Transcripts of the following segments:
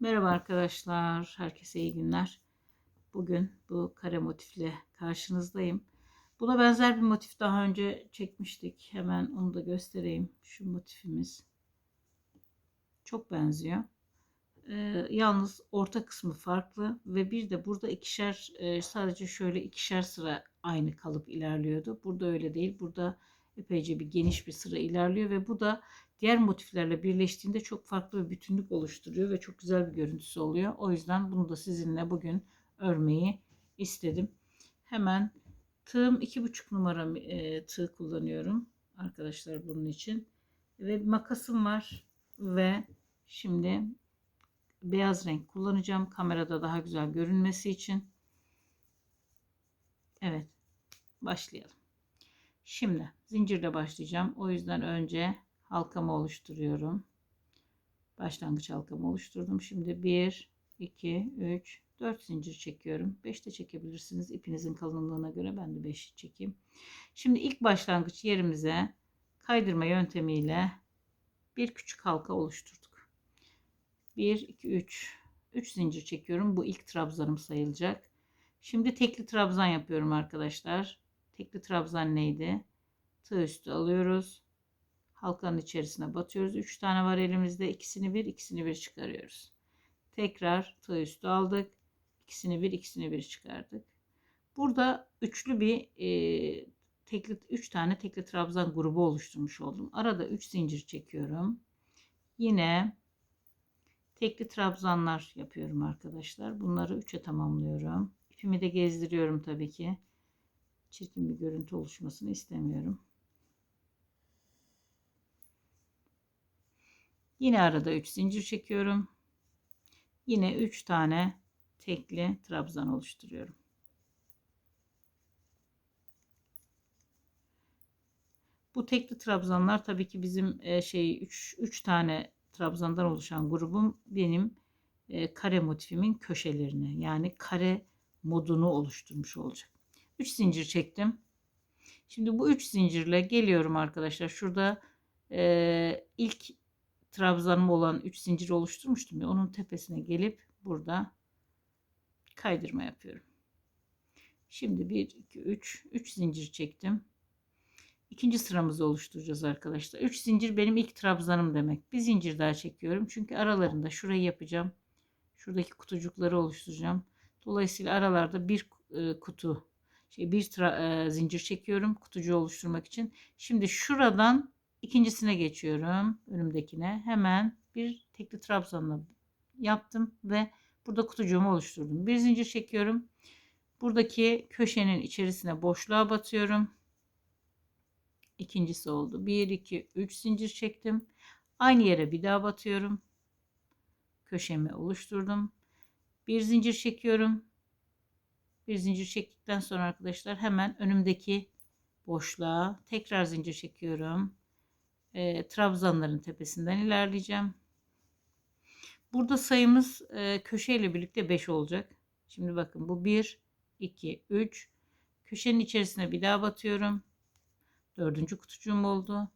Merhaba arkadaşlar, herkese iyi günler. Bugün bu kare motifle karşınızdayım. Buna benzer bir motif daha önce çekmiştik. Hemen onu da göstereyim. Şu motifimiz çok benziyor. Ee, yalnız orta kısmı farklı ve bir de burada ikişer e, sadece şöyle ikişer sıra aynı kalıp ilerliyordu. Burada öyle değil. Burada epeyce bir geniş bir sıra ilerliyor ve bu da diğer motiflerle birleştiğinde çok farklı bir bütünlük oluşturuyor ve çok güzel bir görüntüsü oluyor. O yüzden bunu da sizinle bugün örmeyi istedim. Hemen tığım iki buçuk numara e, tığ kullanıyorum arkadaşlar bunun için. Ve makasım var ve şimdi beyaz renk kullanacağım kamerada daha güzel görünmesi için. Evet başlayalım. Şimdi zincirle başlayacağım. O yüzden önce halkamı oluşturuyorum. Başlangıç halkamı oluşturdum. Şimdi 1, 2, 3, 4 zincir çekiyorum. 5 de çekebilirsiniz. ipinizin kalınlığına göre ben de 5 çekeyim. Şimdi ilk başlangıç yerimize kaydırma yöntemiyle bir küçük halka oluşturduk. 1, 2, 3. 3 zincir çekiyorum. Bu ilk trabzanım sayılacak. Şimdi tekli trabzan yapıyorum arkadaşlar. Tekli trabzan neydi? Tığ üstü alıyoruz halkanın içerisine batıyoruz. 3 tane var elimizde. ikisini bir, ikisini bir çıkarıyoruz. Tekrar tığ üstü aldık. ikisini bir, ikisini bir çıkardık. Burada üçlü bir e, tekli 3 tane tekli trabzan grubu oluşturmuş oldum. Arada 3 zincir çekiyorum. Yine tekli trabzanlar yapıyorum arkadaşlar. Bunları 3'e tamamlıyorum. İpimi de gezdiriyorum tabii ki. Çirkin bir görüntü oluşmasını istemiyorum. Yine arada 3 zincir çekiyorum. Yine 3 tane tekli trabzan oluşturuyorum. Bu tekli trabzanlar tabii ki bizim e, şey 3 3 tane trabzandan oluşan grubum benim e, kare motifimin köşelerini yani kare modunu oluşturmuş olacak. 3 zincir çektim. Şimdi bu 3 zincirle geliyorum arkadaşlar. Şurada e, ilk trabzanım olan 3 zincir oluşturmuştum ya onun tepesine gelip burada kaydırma yapıyorum. Şimdi 1 2 3 3 zincir çektim. İkinci sıramızı oluşturacağız arkadaşlar. 3 zincir benim ilk trabzanım demek. Bir zincir daha çekiyorum. Çünkü aralarında şurayı yapacağım. Şuradaki kutucukları oluşturacağım. Dolayısıyla aralarda bir e, kutu şey bir e, zincir çekiyorum kutucuğu oluşturmak için. Şimdi şuradan İkincisine geçiyorum. Önümdekine. Hemen bir tekli trabzanla yaptım ve burada kutucuğumu oluşturdum. Bir zincir çekiyorum. Buradaki köşenin içerisine boşluğa batıyorum. İkincisi oldu. 1 2 3 zincir çektim. Aynı yere bir daha batıyorum. Köşemi oluşturdum. Bir zincir çekiyorum. Bir zincir çektikten sonra arkadaşlar hemen önümdeki boşluğa tekrar zincir çekiyorum e, trabzanların tepesinden ilerleyeceğim. Burada sayımız e, köşe ile birlikte 5 olacak. Şimdi bakın bu 1, 2, 3. Köşenin içerisine bir daha batıyorum. Dördüncü kutucuğum oldu.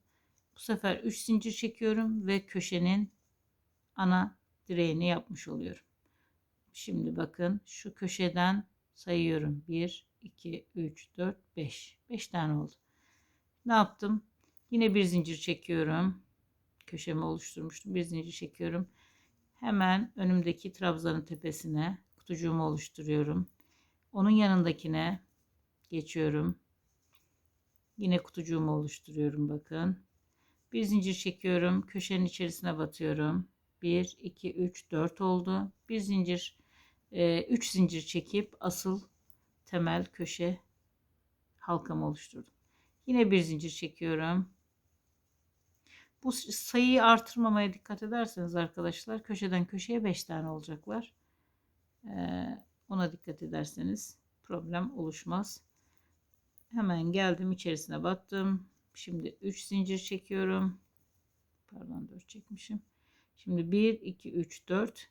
Bu sefer 3 zincir çekiyorum ve köşenin ana direğini yapmış oluyorum. Şimdi bakın şu köşeden sayıyorum. 1, 2, 3, 4, 5. 5 tane oldu. Ne yaptım? Yine bir zincir çekiyorum. Köşemi oluşturmuştum. Bir zincir çekiyorum. Hemen önümdeki trabzanın tepesine kutucuğumu oluşturuyorum. Onun yanındakine geçiyorum. Yine kutucuğumu oluşturuyorum bakın. Bir zincir çekiyorum. Köşenin içerisine batıyorum. 1, 2, 3, 4 oldu. Bir zincir, 3 e, zincir çekip asıl temel köşe halkamı oluşturdum. Yine bir zincir çekiyorum. Bu sayıyı artırmamaya dikkat ederseniz arkadaşlar köşeden köşeye 5 tane olacaklar. Ee, ona dikkat ederseniz problem oluşmaz. Hemen geldim içerisine battım. Şimdi 3 zincir çekiyorum. Pardon 4 çekmişim. Şimdi 1, 2, 3, 4.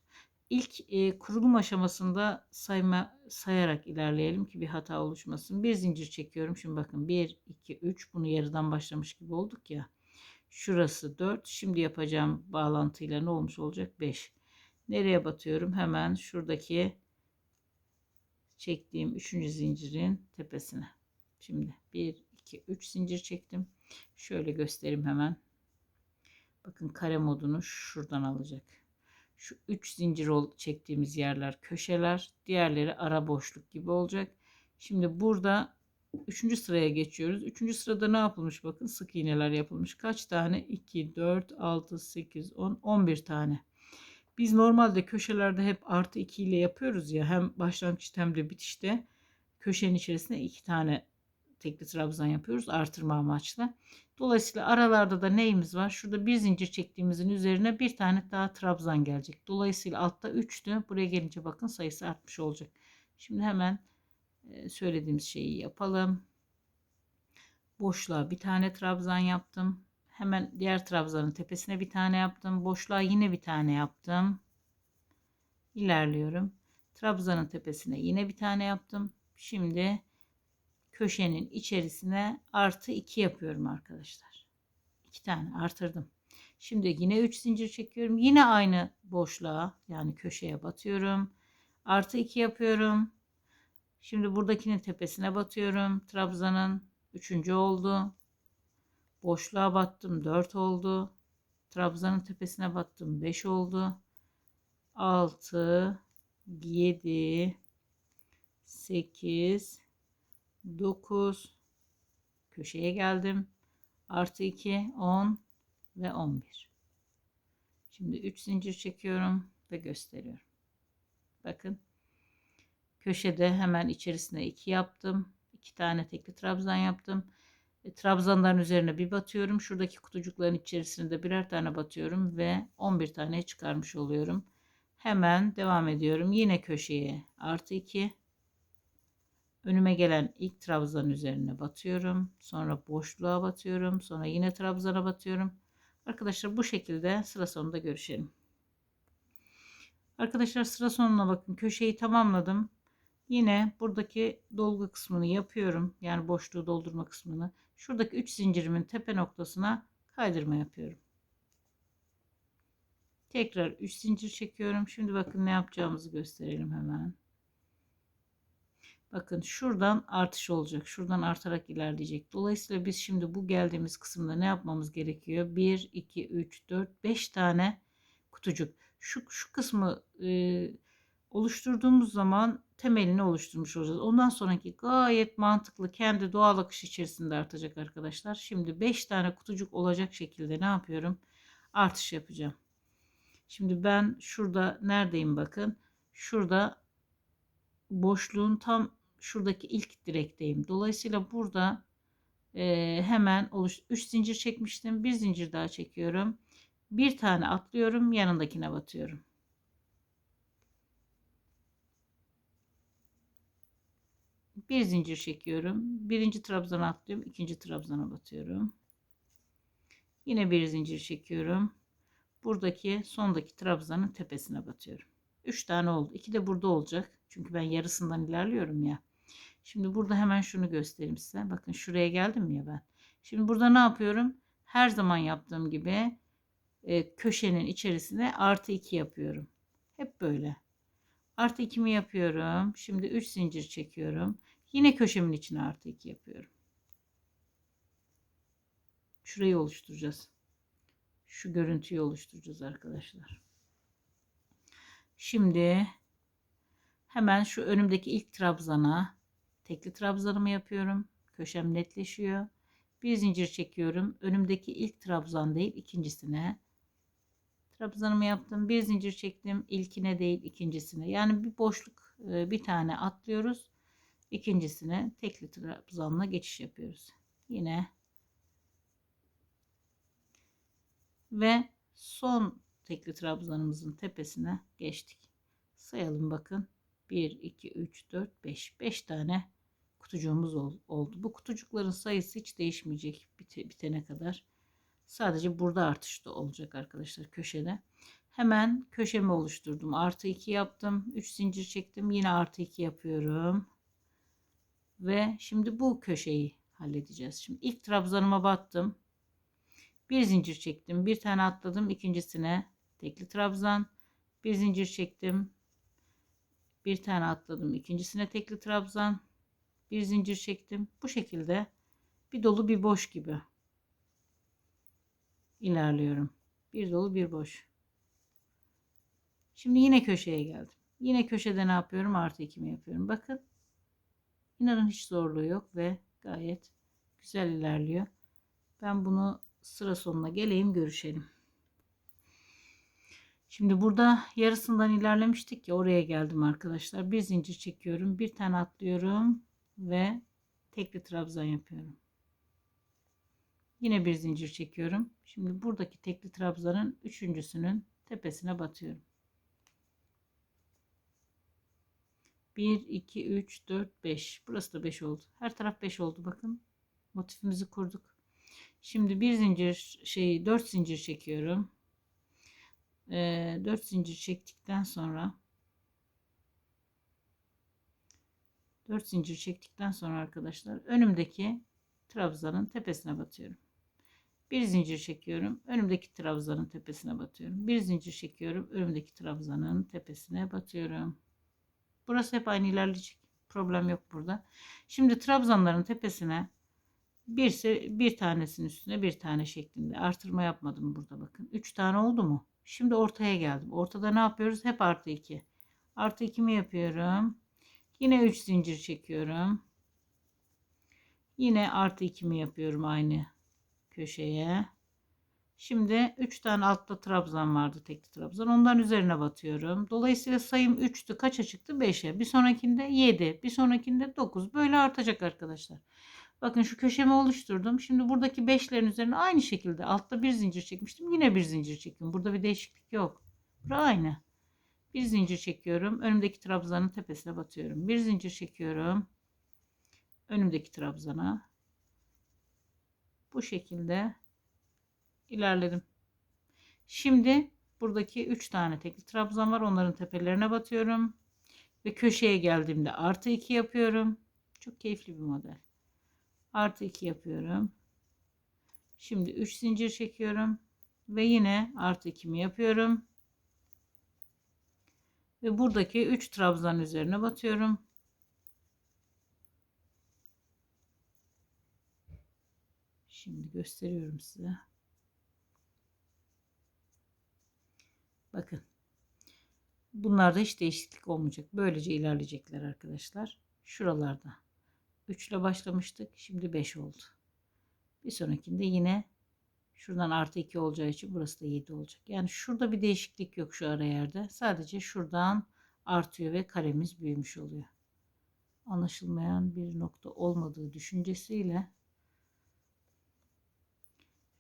İlk e, kurulum aşamasında sayma sayarak ilerleyelim ki bir hata oluşmasın. Bir zincir çekiyorum. Şimdi bakın 1, 2, 3 bunu yarıdan başlamış gibi olduk ya. Şurası 4. Şimdi yapacağım bağlantıyla ne olmuş olacak? 5. Nereye batıyorum? Hemen şuradaki çektiğim üçüncü zincirin tepesine. Şimdi 1, 2, 3 zincir çektim. Şöyle göstereyim hemen. Bakın kare modunu şuradan alacak. Şu 3 zincir çektiğimiz yerler köşeler. Diğerleri ara boşluk gibi olacak. Şimdi burada 3. sıraya geçiyoruz. 3. sırada ne yapılmış bakın sık iğneler yapılmış. Kaç tane? 2, 4, 6, 8, 10, 11 tane. Biz normalde köşelerde hep artı 2 ile yapıyoruz ya hem başlangıçta hem de bitişte köşenin içerisine 2 tane tekli trabzan yapıyoruz artırma amaçlı. Dolayısıyla aralarda da neyimiz var? Şurada bir zincir çektiğimizin üzerine bir tane daha trabzan gelecek. Dolayısıyla altta 3'tü. Buraya gelince bakın sayısı artmış olacak. Şimdi hemen söylediğimiz şeyi yapalım. Boşluğa bir tane trabzan yaptım. Hemen diğer trabzanın tepesine bir tane yaptım. Boşluğa yine bir tane yaptım. İlerliyorum. Trabzanın tepesine yine bir tane yaptım. Şimdi köşenin içerisine artı 2 yapıyorum arkadaşlar. 2 tane artırdım. Şimdi yine 3 zincir çekiyorum. Yine aynı boşluğa yani köşeye batıyorum. Artı 2 yapıyorum. Şimdi buradakinin tepesine batıyorum. Trabzanın 3. oldu. Boşluğa battım 4 oldu. Trabzanın tepesine battım 5 oldu. 6 7 8 9 köşeye geldim. Artı 2 10 ve 11. Şimdi 3 zincir çekiyorum ve gösteriyorum. Bakın köşede hemen içerisine 2 yaptım. 2 tane tekli trabzan yaptım. E, trabzanların üzerine bir batıyorum. Şuradaki kutucukların içerisinde birer tane batıyorum ve 11 tane çıkarmış oluyorum. Hemen devam ediyorum. Yine köşeye artı 2 önüme gelen ilk trabzan üzerine batıyorum. Sonra boşluğa batıyorum. Sonra yine trabzana batıyorum. Arkadaşlar bu şekilde sıra sonunda görüşelim. Arkadaşlar sıra sonuna bakın. Köşeyi tamamladım. Yine buradaki dolgu kısmını yapıyorum. Yani boşluğu doldurma kısmını. Şuradaki 3 zincirimin tepe noktasına kaydırma yapıyorum. Tekrar 3 zincir çekiyorum. Şimdi bakın ne yapacağımızı gösterelim hemen. Bakın şuradan artış olacak. Şuradan artarak ilerleyecek. Dolayısıyla biz şimdi bu geldiğimiz kısımda ne yapmamız gerekiyor? 1, 2, 3, 4, 5 tane kutucuk. Şu, şu kısmı e, oluşturduğumuz zaman temelini oluşturmuş olacağız. Ondan sonraki gayet mantıklı kendi doğal akış içerisinde artacak arkadaşlar. Şimdi 5 tane kutucuk olacak şekilde ne yapıyorum? Artış yapacağım. Şimdi ben şurada neredeyim bakın. Şurada boşluğun tam şuradaki ilk direkteyim. Dolayısıyla burada e, hemen oluş 3 zincir çekmiştim. Bir zincir daha çekiyorum. Bir tane atlıyorum. Yanındakine batıyorum. Bir zincir çekiyorum. Birinci trabzana atlıyorum. ikinci trabzana batıyorum. Yine bir zincir çekiyorum. Buradaki sondaki trabzanın tepesine batıyorum. 3 tane oldu. 2 de burada olacak. Çünkü ben yarısından ilerliyorum ya. Şimdi burada hemen şunu göstereyim size. Bakın şuraya geldim ya ben. Şimdi burada ne yapıyorum? Her zaman yaptığım gibi e, köşenin içerisine artı 2 yapıyorum. Hep böyle. Artı 2'mi yapıyorum. Şimdi 3 zincir çekiyorum. Yine köşemin içine artı 2 yapıyorum. Şurayı oluşturacağız. Şu görüntüyü oluşturacağız arkadaşlar. Şimdi hemen şu önümdeki ilk trabzana tekli trabzanımı yapıyorum. Köşem netleşiyor. Bir zincir çekiyorum. Önümdeki ilk trabzan değil ikincisine. Trabzanımı yaptım. Bir zincir çektim. İlkine değil ikincisine. Yani bir boşluk e, bir tane atlıyoruz. İkincisine tekli trabzanla geçiş yapıyoruz. Yine ve son tekli trabzanımızın tepesine geçtik. Sayalım bakın. 1, 2, 3, 4, 5. 5 tane kutucuğumuz oldu. Bu kutucukların sayısı hiç değişmeyecek bitene kadar. Sadece burada artış da olacak arkadaşlar köşede. Hemen köşemi oluşturdum. Artı 2 yaptım. 3 zincir çektim. Yine artı 2 yapıyorum. Ve şimdi bu köşeyi halledeceğiz. Şimdi ilk trabzanıma battım. Bir zincir çektim. Bir tane atladım. ikincisine tekli trabzan. Bir zincir çektim. Bir tane atladım. İkincisine tekli trabzan. Bir zincir çektim. Bu şekilde bir dolu bir boş gibi ilerliyorum. Bir dolu bir boş. Şimdi yine köşeye geldim. Yine köşede ne yapıyorum? Artı ikimi yapıyorum. Bakın. İnanın hiç zorluğu yok ve gayet güzel ilerliyor. Ben bunu sıra sonuna geleyim görüşelim. Şimdi burada yarısından ilerlemiştik ya oraya geldim arkadaşlar. Bir zincir çekiyorum. Bir tane atlıyorum ve tekli trabzan yapıyorum. Yine bir zincir çekiyorum. Şimdi buradaki tekli trabzanın üçüncüsünün tepesine batıyorum. 1, 2, 3, 4, 5. Burası da 5 oldu. Her taraf 5 oldu bakın. Motifimizi kurduk. Şimdi bir zincir şey 4 zincir çekiyorum. Ee, 4 zincir çektikten sonra 4 zincir çektikten sonra arkadaşlar önümdeki trabzanın tepesine batıyorum. Bir zincir çekiyorum. Önümdeki trabzanın tepesine batıyorum. Bir zincir çekiyorum. Önümdeki trabzanın tepesine batıyorum. Burası hep aynı ilerleyecek. Problem yok burada. Şimdi trabzanların tepesine birse bir tanesinin üstüne bir tane şeklinde artırma yapmadım burada bakın. 3 tane oldu mu? Şimdi ortaya geldim. Ortada ne yapıyoruz? Hep artı 2. Artı 2 mi yapıyorum? Yine 3 zincir çekiyorum. Yine artı 2 mi yapıyorum aynı köşeye. Şimdi 3 tane altta trabzan vardı tekli trabzan. Ondan üzerine batıyorum. Dolayısıyla sayım 3'tü. Kaça çıktı? 5'e. Bir sonrakinde 7. Bir sonrakinde 9. Böyle artacak arkadaşlar. Bakın şu köşemi oluşturdum. Şimdi buradaki 5'lerin üzerine aynı şekilde altta bir zincir çekmiştim. Yine bir zincir çekiyorum. Burada bir değişiklik yok. Bura aynı. Bir zincir çekiyorum. Önümdeki trabzanın tepesine batıyorum. Bir zincir çekiyorum. Önümdeki trabzana. Bu şekilde ilerledim. Şimdi buradaki 3 tane tekli trabzan var. Onların tepelerine batıyorum. Ve köşeye geldiğimde artı 2 yapıyorum. Çok keyifli bir model. Artı 2 yapıyorum. Şimdi 3 zincir çekiyorum. Ve yine artı 2'mi yapıyorum. Ve buradaki 3 trabzan üzerine batıyorum. Şimdi gösteriyorum size. Bakın. Bunlarda hiç değişiklik olmayacak. Böylece ilerleyecekler arkadaşlar. Şuralarda 3 ile başlamıştık. Şimdi 5 oldu. Bir sonrakinde yine şuradan artı 2 olacağı için burası da 7 olacak. Yani şurada bir değişiklik yok şu ara yerde. Sadece şuradan artıyor ve karemiz büyümüş oluyor. Anlaşılmayan bir nokta olmadığı düşüncesiyle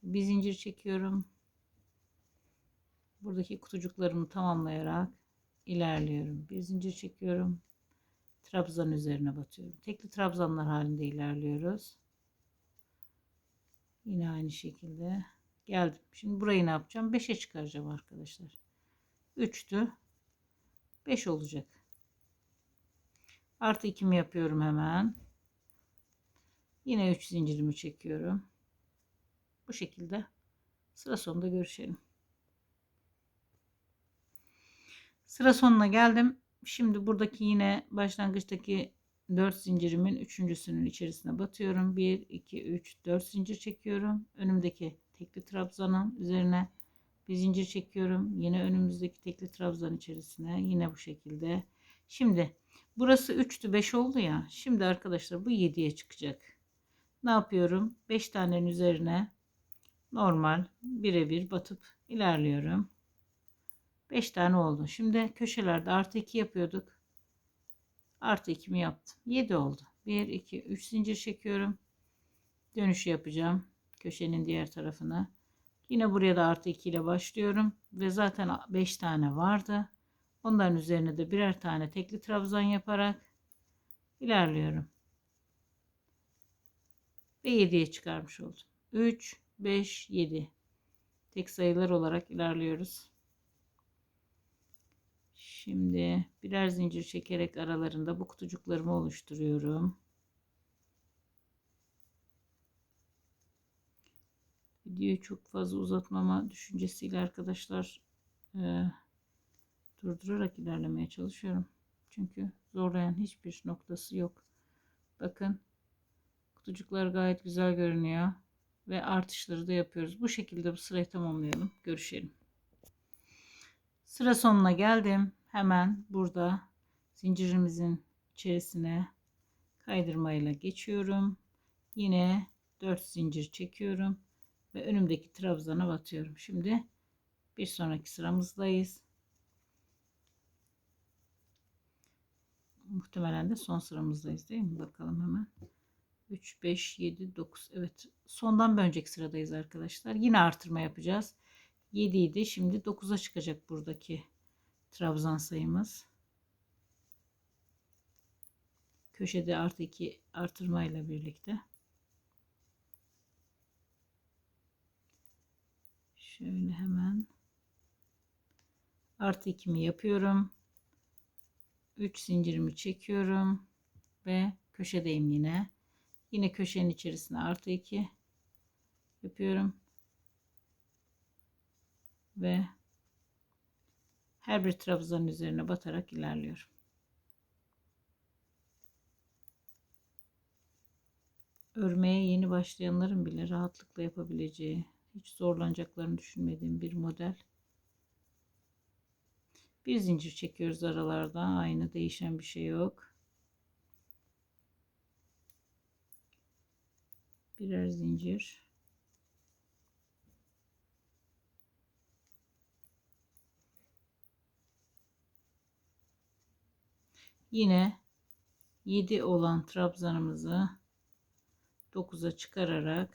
bir zincir çekiyorum buradaki kutucuklarımı tamamlayarak ilerliyorum. Bir zincir çekiyorum. Trabzan üzerine batıyorum. Tekli trabzanlar halinde ilerliyoruz. Yine aynı şekilde geldim. Şimdi burayı ne yapacağım? 5'e çıkaracağım arkadaşlar. 3'tü. 5 olacak. Artı 2'mi yapıyorum hemen. Yine 3 zincirimi çekiyorum. Bu şekilde sıra sonunda görüşelim. Sıra sonuna geldim. Şimdi buradaki yine başlangıçtaki 4 zincirimin üçüncüsünün içerisine batıyorum. 1, 2, 3, 4 zincir çekiyorum. Önümdeki tekli trabzanın üzerine bir zincir çekiyorum. Yine önümüzdeki tekli trabzan içerisine yine bu şekilde. Şimdi burası 3'tü 5 oldu ya. Şimdi arkadaşlar bu 7'ye çıkacak. Ne yapıyorum? 5 tanenin üzerine normal birebir batıp ilerliyorum. 5 tane oldu. Şimdi köşelerde artı 2 yapıyorduk. Artı 2 mi yaptım? 7 oldu. 1, 2, 3 zincir çekiyorum. Dönüşü yapacağım. Köşenin diğer tarafına. Yine buraya da artı 2 ile başlıyorum. Ve zaten 5 tane vardı. Onların üzerine de birer tane tekli trabzan yaparak ilerliyorum. Ve 7'ye çıkarmış oldum. 3, 5, 7. Tek sayılar olarak ilerliyoruz. Şimdi birer zincir çekerek aralarında bu kutucuklarımı oluşturuyorum. Videoyu çok fazla uzatmama düşüncesiyle arkadaşlar e, durdurarak ilerlemeye çalışıyorum. Çünkü zorlayan hiçbir noktası yok. Bakın kutucuklar gayet güzel görünüyor ve artışları da yapıyoruz. Bu şekilde bu sırayı tamamlayalım. Görüşelim. Sıra sonuna geldim. Hemen burada zincirimizin içerisine kaydırmayla geçiyorum. Yine 4 zincir çekiyorum ve önümdeki trabzana batıyorum. Şimdi bir sonraki sıramızdayız. Muhtemelen de son sıramızdayız değil mi? Bakalım hemen. 3, 5, 7, 9. Evet. Sondan bir önceki sıradayız arkadaşlar. Yine artırma yapacağız. 7 idi. Şimdi 9'a çıkacak buradaki trabzan sayımız. Köşede artı 2 artırmayla birlikte. Şöyle hemen artı 2'mi yapıyorum. 3 zincirimi çekiyorum ve köşedeyim yine. Yine köşenin içerisine artı 2 yapıyorum. Ve her bir trabzanın üzerine batarak ilerliyorum. Örmeye yeni başlayanların bile rahatlıkla yapabileceği, hiç zorlanacaklarını düşünmediğim bir model. Bir zincir çekiyoruz aralarda. Aynı değişen bir şey yok. Birer zincir. Yine 7 olan trabzanımızı 9'a çıkararak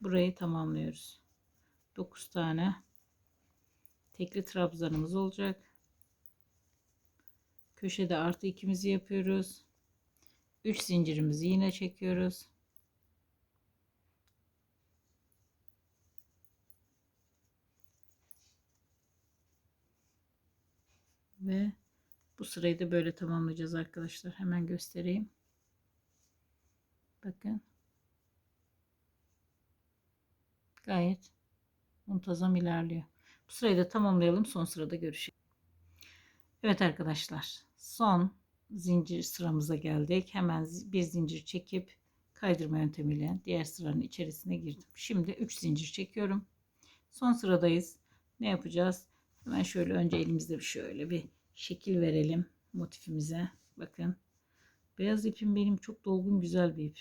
burayı tamamlıyoruz. 9 tane tekli trabzanımız olacak. Köşede artı ikimizi yapıyoruz. 3 zincirimizi yine çekiyoruz. Ve bu sırayı da böyle tamamlayacağız arkadaşlar. Hemen göstereyim. Bakın. Gayet muntazam ilerliyor. Bu sırayı da tamamlayalım. Son sırada görüşelim. Evet arkadaşlar. Son zincir sıramıza geldik. Hemen bir zincir çekip kaydırma yöntemiyle diğer sıranın içerisine girdim. Şimdi 3 zincir çekiyorum. Son sıradayız. Ne yapacağız? Hemen şöyle önce elimizde şöyle bir şekil verelim motifimize. Bakın. Beyaz ipim benim çok dolgun güzel bir ip.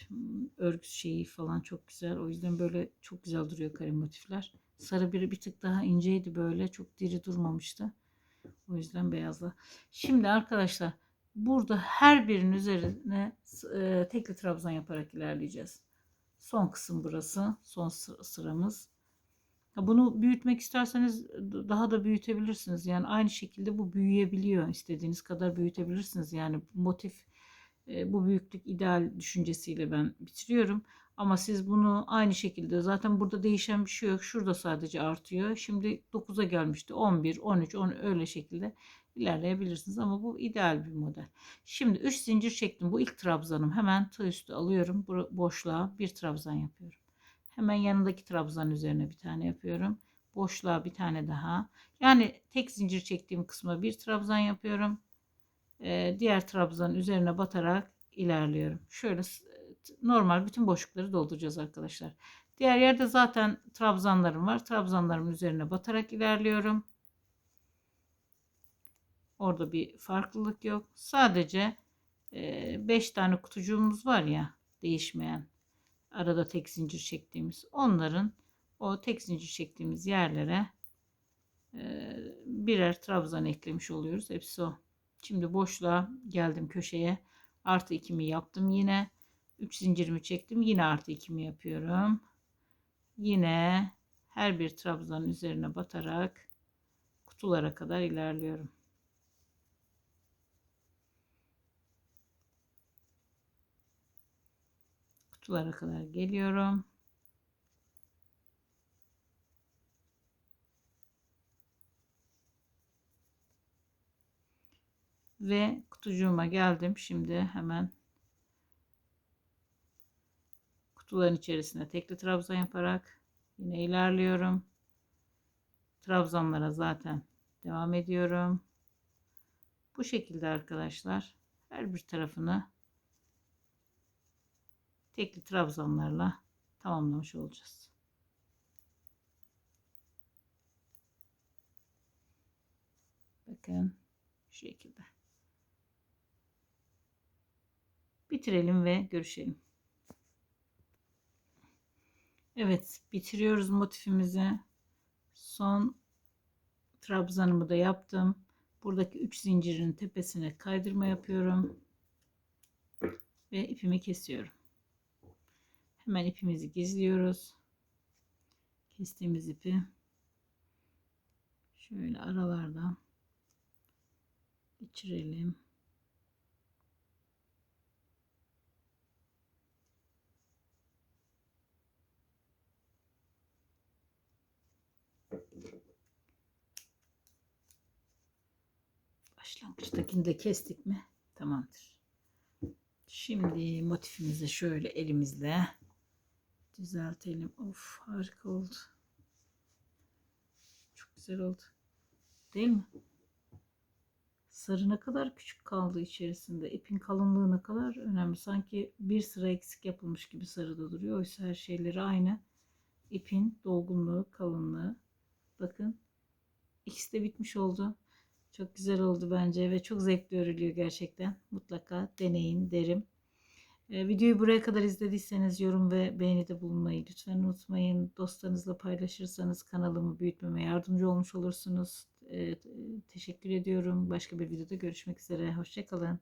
Örgü şeyi falan çok güzel. O yüzden böyle çok güzel duruyor kare motifler. Sarı biri bir tık daha inceydi böyle. Çok diri durmamıştı. O yüzden beyazla. Şimdi arkadaşlar burada her birinin üzerine e, tekli trabzan yaparak ilerleyeceğiz. Son kısım burası. Son sıramız. Bunu büyütmek isterseniz daha da büyütebilirsiniz. Yani aynı şekilde bu büyüyebiliyor. İstediğiniz kadar büyütebilirsiniz. Yani motif e, bu büyüklük ideal düşüncesiyle ben bitiriyorum. Ama siz bunu aynı şekilde zaten burada değişen bir şey yok. Şurada sadece artıyor. Şimdi 9'a gelmişti. 11, 13, 10 öyle şekilde ilerleyebilirsiniz. Ama bu ideal bir model. Şimdi 3 zincir çektim. Bu ilk trabzanım. Hemen tığ üstü alıyorum. Boşluğa bir trabzan yapıyorum. Hemen yanındaki trabzan üzerine bir tane yapıyorum. Boşluğa bir tane daha. Yani tek zincir çektiğim kısma bir trabzan yapıyorum. Ee, diğer trabzanın üzerine batarak ilerliyorum. Şöyle normal bütün boşlukları dolduracağız arkadaşlar. Diğer yerde zaten trabzanlarım var. Trabzanlarımın üzerine batarak ilerliyorum. Orada bir farklılık yok. Sadece 5 e, tane kutucuğumuz var ya değişmeyen. Arada tek zincir çektiğimiz. Onların o tek zincir çektiğimiz yerlere e, birer trabzan eklemiş oluyoruz. Hepsi o. Şimdi boşluğa geldim köşeye. Artı ikimi yaptım yine. 3 zincirimi çektim. Yine artı ikimi yapıyorum. Yine her bir trabzanın üzerine batarak kutulara kadar ilerliyorum. Kutulara kadar geliyorum. Ve kutucuğuma geldim. Şimdi hemen kutuların içerisine tekli trabzan yaparak yine ilerliyorum. Trabzanlara zaten Devam ediyorum. Bu şekilde arkadaşlar her bir tarafını tekli trabzanlarla tamamlamış olacağız. Bakın şu şekilde. Bitirelim ve görüşelim. Evet, bitiriyoruz motifimizi. Son trabzanımı da yaptım. Buradaki 3 zincirin tepesine kaydırma yapıyorum. Ve ipimi kesiyorum. Hemen ipimizi gizliyoruz. Kestiğimiz ipi şöyle aralardan geçirelim. Başlangıçtakini de kestik mi? Tamamdır. Şimdi motifimizi şöyle elimizle düzeltelim. Of harika oldu. Çok güzel oldu. Değil mi? Sarı ne kadar küçük kaldı içerisinde. İpin kalınlığı ne kadar önemli. Sanki bir sıra eksik yapılmış gibi sarıda duruyor. Oysa her şeyleri aynı. İpin dolgunluğu, kalınlığı. Bakın. İkisi de bitmiş oldu. Çok güzel oldu bence ve çok zevkli örülüyor gerçekten. Mutlaka deneyin derim. Ee, videoyu buraya kadar izlediyseniz yorum ve beğenide bulunmayı lütfen unutmayın. Dostlarınızla paylaşırsanız kanalımı büyütmeme yardımcı olmuş olursunuz. Ee, teşekkür ediyorum. Başka bir videoda görüşmek üzere. Hoşçakalın.